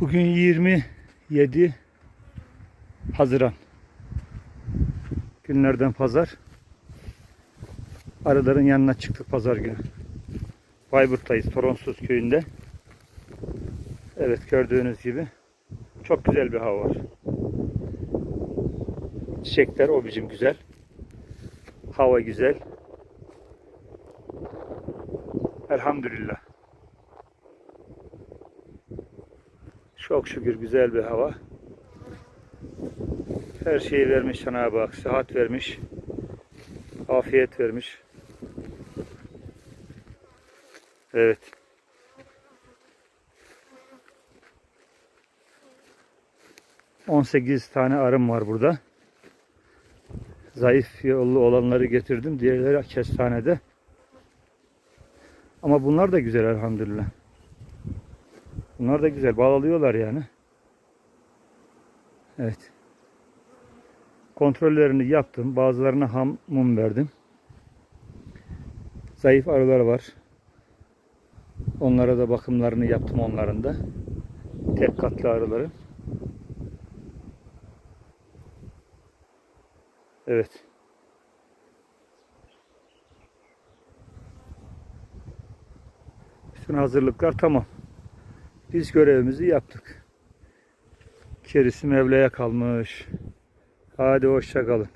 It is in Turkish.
Bugün 27 Haziran. Günlerden pazar. Arıların yanına çıktık pazar günü. Bayburt'tayız. Toronsuz köyünde. Evet gördüğünüz gibi çok güzel bir hava var. Çiçekler o biçim güzel. Hava güzel. Elhamdülillah. Çok şükür güzel bir hava. Her şeyi vermiş Cenab-ı Hak. Sıhhat vermiş. Afiyet vermiş. Evet. On sekiz tane arım var burada. Zayıf yollu olanları getirdim. Diğerleri kestanede. Ama bunlar da güzel elhamdülillah. Bunlar da güzel. Bağlıyorlar yani. Evet. Kontrollerini yaptım. Bazılarına ham mum verdim. Zayıf arılar var. Onlara da bakımlarını yaptım onların da. Tek katlı arıları. Evet. Bütün hazırlıklar tamam. Biz görevimizi yaptık. Gerisi Mevla'ya kalmış. Hadi hoşça kalın.